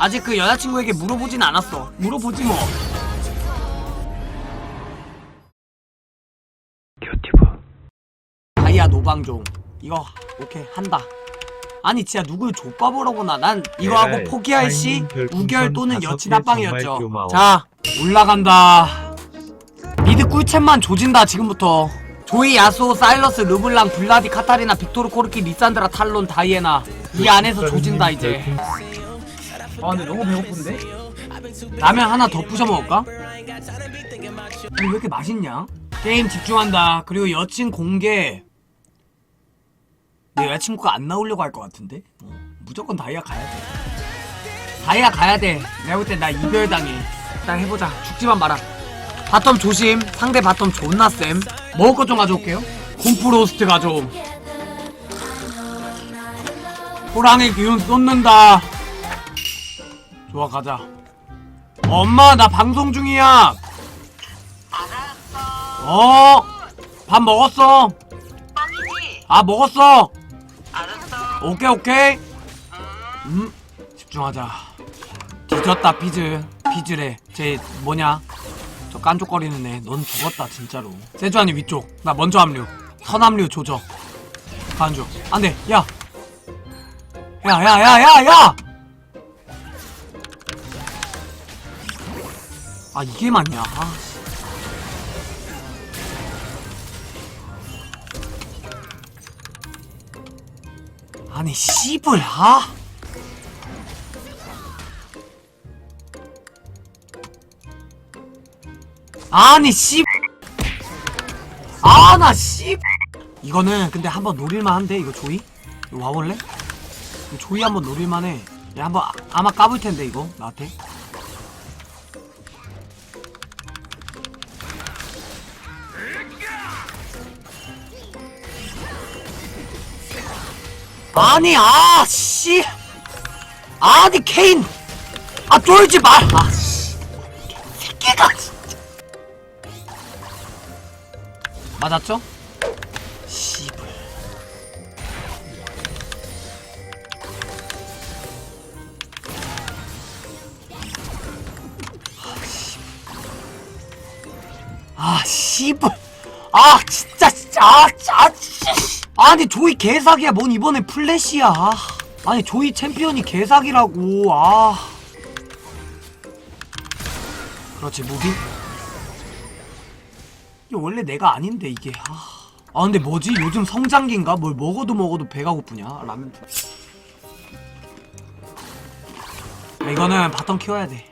아직 그 여자친구에게 물어보진 않았어. 물어보지 뭐. 다이아 노방종. 이거 오케이 한다. 아니 진짜 누굴 족밥으로구나? 난 이거 하고 에라이, 포기할 시 우결 또는 여친 개 합방이었죠. 자 올라간다. 미드 꿀챔만 조진다 지금부터. 조이 야수오 사일러스 르블랑 블라디 카타리나 빅토르 코르키 리산드라 탈론 다이애나. 이 안에서 조진다 이제 아 근데 너무 배고픈데? 라면 하나 더 부셔 먹을까? 아니, 왜 이렇게 맛있냐? 게임 집중한다. 그리고 여친 공개. 내 여자친구가 안 나오려고 할 것 같은데? 어, 무조건 다이아 가야 돼. 다이아 가야 돼. 내가 볼 때 나 이별 당해. 일단 해보자. 죽지만 마라. 바텀 조심. 상대 바텀 존나 쌤. 먹을 것 좀 가져올게요. 콤프로스트 가져옴. 호랑이 기운 쏟는다. 좋아 가자. 엄마 나 방송 중이야. 어. 밥 먹었어. 아니지. 아 먹었어. 알았어. 오케이 오케이. 음 집중하자. 뒤졌다 피즈. 피즈래. 쟤 뭐냐? 저 깐족거리는 애. 넌 죽었다 진짜로. 세주한이 위쪽. 나 먼저 합류. 선 합류 조져. 간주. 안돼. 야. 야 야 야 야 야. 아 이게 맞냐? 아, 씨. 아니 씨불 아. 아니 씨. 아 나 씨. 이거는 근데 한번 노릴만 한데 이거 조이? 이거 와볼래? 조이 한번 노릴만 해. 야 한번 아- 아마 까불 텐데 이거 나한테. 아니 아 씨. 아니 케인. 아 쫄지 마. 아 씨. 새끼가 진짜. 맞았죠? 씨발. 아 씨발. 아 진짜 진짜 아, 아 씨. 아니 조이 개사기야. 뭔 이번에 플래시야. 아. 아니 조이 챔피언이 개사기라고. 아. 그렇지 무비 이게 원래 내가 아닌데 이게. 아, 아 근데 뭐지? 요즘 성장기인가? 뭘 먹어도 먹어도 배가 고프냐? 라면. 야, 이거는 바텀 키워야 돼.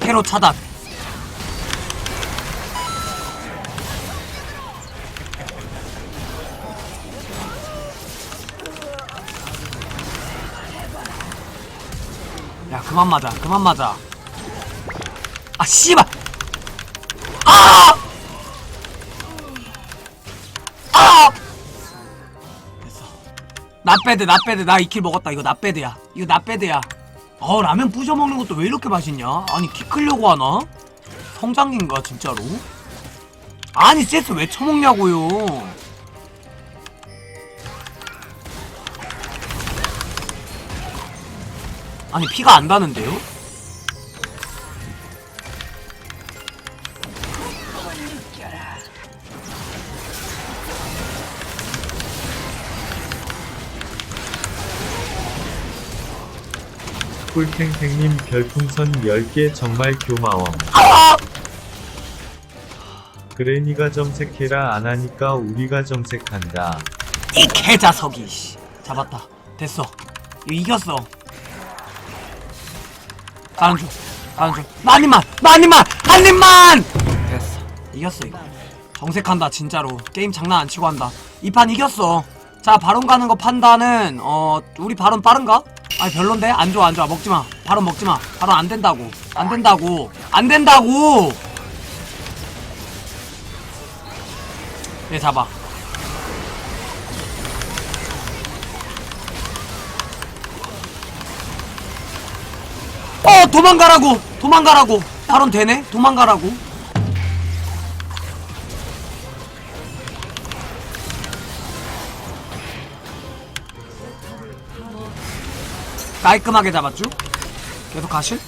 캐로 차단 그만 맞아 그만 맞아. 아 씨발! 아! 아! 됐어. 나빼드 나빼드. 나 이 킬 먹었다. 이거 나빼드야. 이거 나빼드야. 어 라면 부셔 먹는 것도 왜 이렇게 맛있냐? 아니 키 크려고 하나? 성장기인가 진짜로? 아니 세스 왜 처먹냐고요 아니 피가 안 다는데요? 꿀탱탱님 별풍선 10개 정말 고마워. 아! 그래 니가 정색해라 안 하니까 우리가 정색한다. 이 개자석이 씨. 잡았다 됐어 이겼어 가는 중 가는 중 나님만 나님만 한 입만! 됐어. 이겼어 이거. 정색한다 진짜로. 게임 장난 안 치고 한다. 이 판 이겼어. 자 바론 가는 거 판단은 어 우리 바론 빠른가? 아니 별론데? 안 좋아 안 좋아. 먹지마. 바론 먹지마. 바론 안 된다고. 안 된다고. 안 된다고! 얘 잡아 어 도망가라고! 도망가라고! 바론 되네? 도망가라고! 깔끔하게 잡았죠? 계속 가실?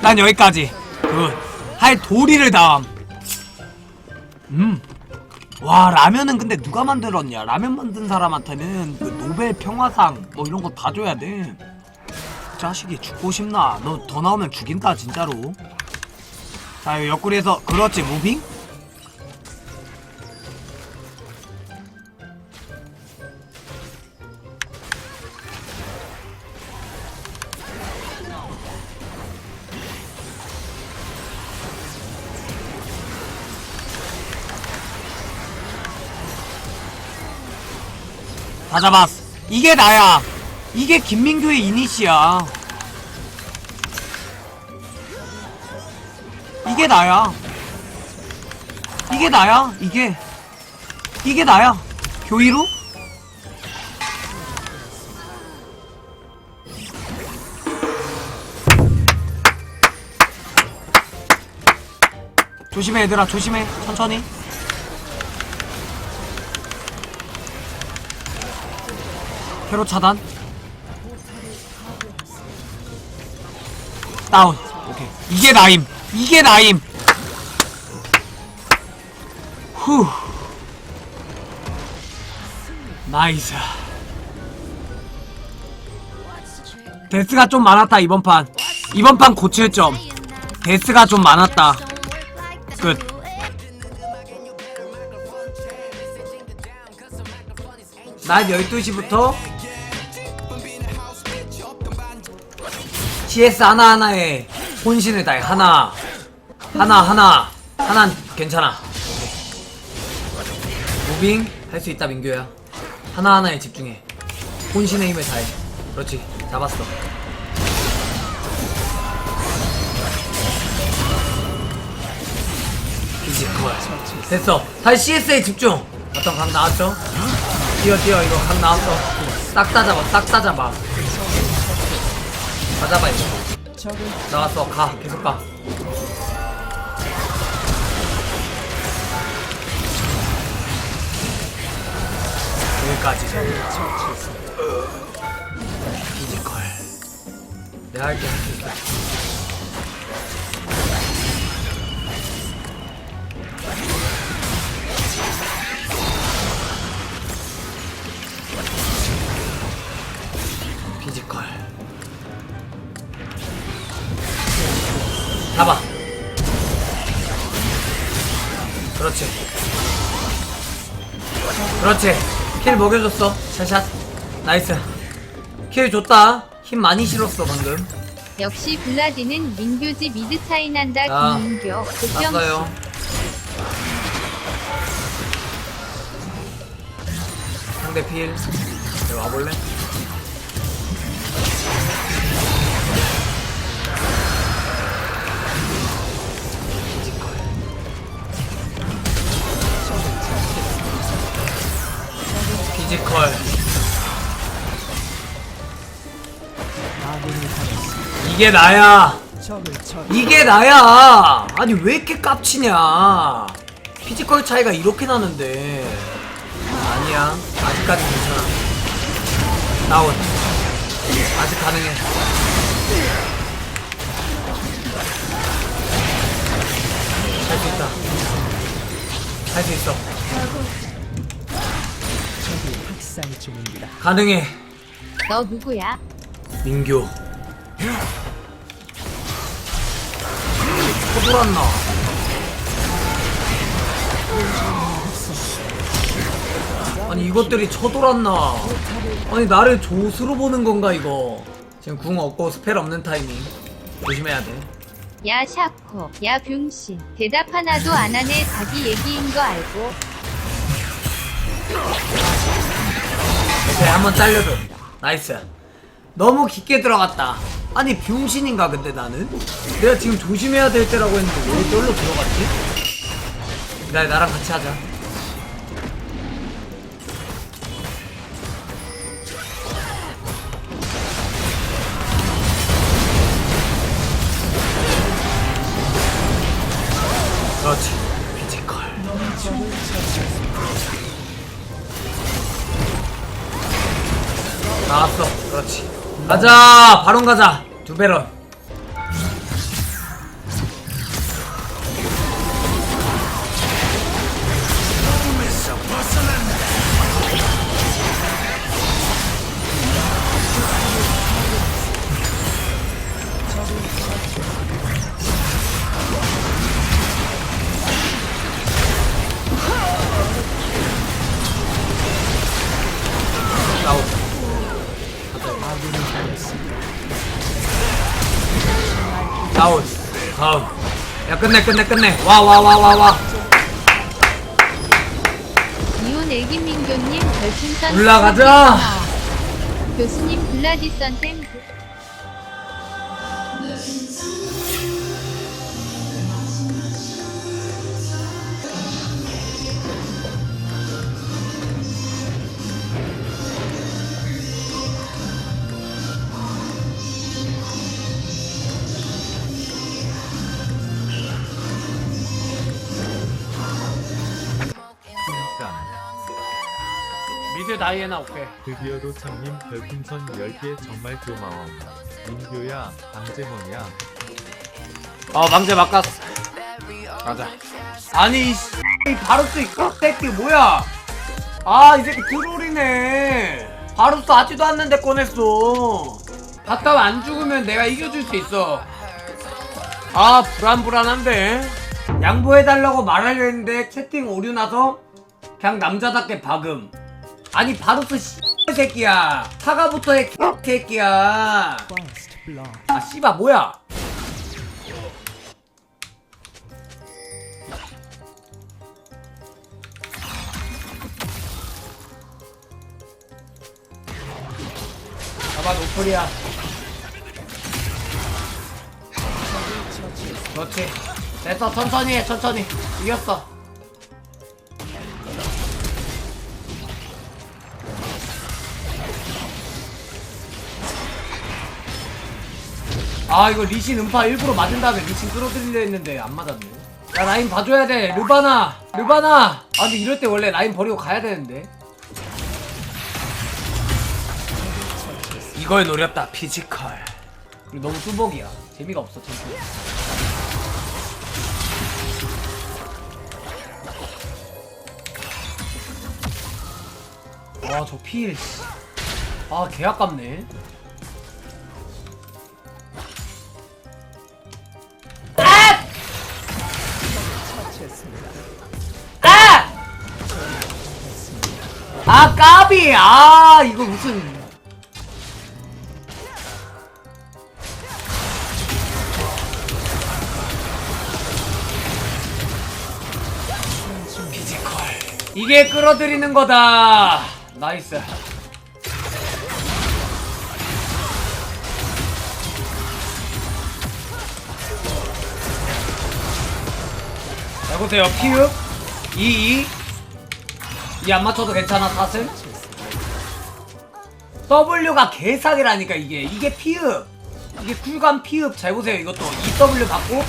난 여기까지. 굿할 도리를 다함. 음. 와 라면은 근데 누가 만들었냐? 라면 만든 사람한테는 그 노벨 평화상 뭐 이런 거 다 줘야 돼. 자식이 죽고 싶나? 너 더 나오면 죽인다 진짜로. 자 여기 옆구리에서 그렇지 무빙 다 잡았어 이게 나야. 이게 김민규의 이니시야. 이게 나야. 이게 나야 이게. 이게 나야. 교이루? 조심해 얘들아. 조심해. 천천히 회로 차단. 다운. 오케이. 이게 나임. 이게 나임. 후. 나이스. 데스가 좀 많았다 이번 판. 이번 판 고칠 점. 데스가 좀 많았다. 끝. 낮 12시부터 CS 하나하나에 혼신을 다해. 하나. 하나 하나. 하나 괜찮아. 무빙 할 수 있다 민규야. 하나하나에 집중해. 혼신의 힘을 다해. 그렇지. 잡았어. 피지컬 됐어. 다시 CS에 집중. 어떤 각 나왔죠? 뛰어 뛰어. 이거 각 나왔어. 싹 다 잡아 싹 다 잡아 다 잡아 이거 나왔어. 가. 계속 가. 여기까지. 피지컬 내가 할게. 할수 있어 잡아. 그렇지. 그렇지. 킬 먹여줬어. 샷샷. 나이스. 킬 줬다. 힘 많이 실었어 방금. 역시 블라디는 민규지 미드 차이 난다 아, 김민규. 났어요. 상대 필. 여기 와볼래? 피지컬. 이게 나야. 이게 나야. 아니 왜 이렇게 깝치냐. 피지컬 차이가 이렇게 나는데. 아니야. 아직까지 괜찮아. 다운 아직 가능해. 할 수 있다. 할 수 있어 가능해. 너 누구야? 민규. 쳐돌았나. 아니 이것들이 쳐돌았나? 아니 나를 조수로 보는 건가 이거? 지금 궁 없고 스펠 없는 타이밍. 조심해야 돼. 야 샤코. 야 병신. 대답 하나도 안 하네. 자기 얘기인 거 알고 오케이 한번 잘려줘. 나이스. 너무 깊게 들어갔다. 아니 병신인가 근데 나는? 내가 지금 조심해야 될 때라고 했는데 왜 쫄로 들어갔지? 나 나랑 같이 하자 가자. 바론 가자. 두 배런 야 끝내 끝내 끝내. 와 와 와 와와. 이온 애기 민교님 별풍선 올라가자. 교수님 블라디선 땡 다이애나 오케이 드디어 도창님 별풍선 10개 정말 고마워. 민규야 강재mon이야. 어 망제 바꿨어. 가자. 아니 이 씨, 이 바루스 이 껍데기 뭐야? 아 이 새끼 트롤이네. 바루스 하지도 않는데 꺼냈어. 바텀 안 죽으면 내가 이겨줄 수 있어. 아 불안불안한데. 양보해달라고 말하려 했는데 채팅 오류 나서 그냥 남자답게 박음 아니 바루스 씨 새끼야. 사과부터 해 새끼야. 아 씨바 뭐야? 잡아 노플이야. 그렇지. 됐어 천천히 해 천천히. 이겼어 아 이거 리신 음파 일부러 맞은 다음에 리신 끌어들이려 했는데 안 맞았네. 야 라인 봐줘야 돼. 르바나! 르바나! 아 근데 이럴 때 원래 라인 버리고 가야 되는데. 이걸 노렸다 피지컬. 그리고 너무 뚜벅이야. 재미가 없어 챔피언 아저 필. 아, 개 아깝네. 아! 아, 까비! 아, 이거 무슨. 이게 끌어들이는 거다. 나이스. 자, 보세요. 피읍. 2, 2. 이안 맞춰도 괜찮아, 탓은. W가 개사기라니까, 이게. 이게 피읍. 이게 쿨감 피읍. 잘 보세요, 이것도. 2W 받고.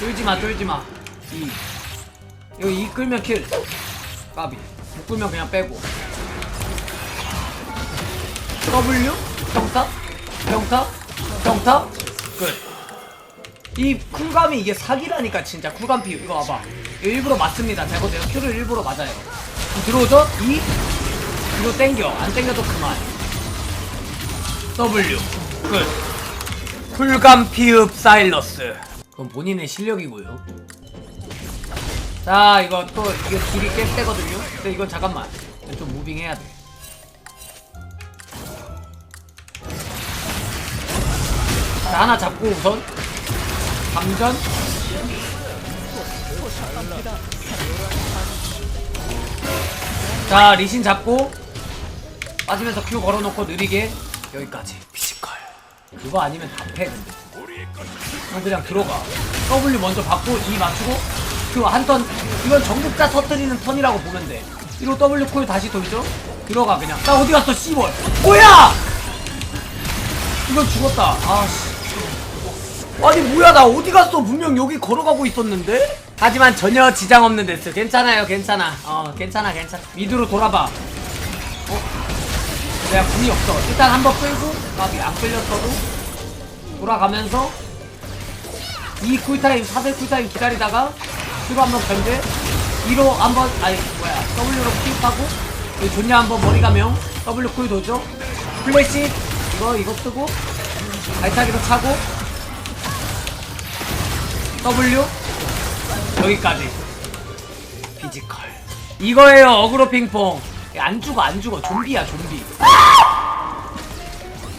쫄지마, 쫄지마. 2. 이거 2 끌면 킬. 까비. 못 끌면 그냥 빼고. W? 평타? 평타? 평타? 끝. 이 쿨감이 이게 사기라니까 진짜. 쿨감 피 이거 봐봐. 일부러 맞습니다. 잘 보세요 큐를 일부러 맞아요. 들어오죠? 2 이거 땡겨. 안 땡겨도 그만. W. 끝. 쿨감 피읍 사일러스. 그건 본인의 실력이고요. 자 이거 또 이게 딜이 꽤 세거든요? 근데 이건 잠깐만. 좀 무빙 해야 돼. 자, 하나 잡고 우선 감전? 자 리신 잡고 빠지면서 큐 걸어놓고 느리게. 여기까지. 피지컬. 그거 아니면 답해 근데. 그냥 들어가. W 먼저 받고 E 맞추고 그한 턴. 이건 전국자 터뜨리는 턴이라고 보면 돼. 이로 W 콜 다시 돌죠? 들어가 그냥. 나 어디 갔어 씨벌? 뭐야! 이건 죽었다. 아씨 아니 뭐야 나 어디 갔어? 분명 여기 걸어가고 있었는데? 하지만 전혀 지장 없는 데스. 괜찮아요 괜찮아. 어 괜찮아 괜찮아. 미드로 돌아봐. 어? 내가 궁이 없어. 일단 한번 끌고 나비 안 끌렸어도 돌아가면서 이 쿨타임 4대 쿨타임 기다리다가 뒤로 한번 견제. 2로 한번 아니 뭐야 W로 킥하고 여기 좋냐 한번 머리 가명 W 쿨 도죠. 플래시 이거 이거 쓰고 발차기로 차고 W? 여기까지. 피지컬. 이거예요 어그로 핑퐁. 안 죽어 안 죽어. 좀비야 좀비.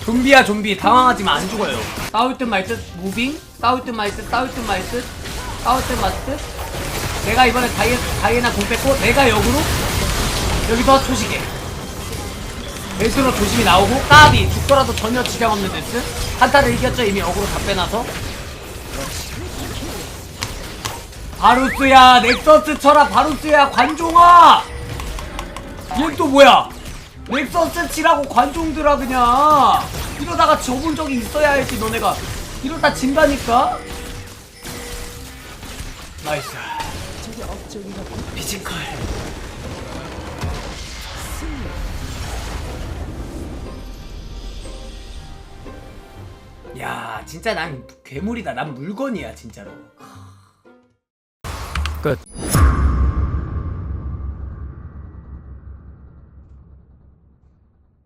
좀비야 좀비. 당황하지만 안 죽어요. 싸울 듯 말듯 무빙? 싸울 듯 말듯 싸울 듯 말듯 싸울 듯 말듯 내가 이번에 다이에, 다이애나 공 뺐고 내가 역으로? 여기서 초시계 벨트로 조심히 나오고 까비. 죽더라도 전혀 지장 없는 데스. 한타를 이겼죠 이미. 어그로 다 빼놔서 바루스야 넥서스 쳐라 바루스야 관종아! 얘 또 뭐야? 넥서스 치라고 관종들아 그냥. 이러다가 접은 적이 있어야 할지 너네가. 이러다 진다니까? 나이스. 피지컬. 야 진짜 난 괴물이다. 난 물건이야 진짜로. 끝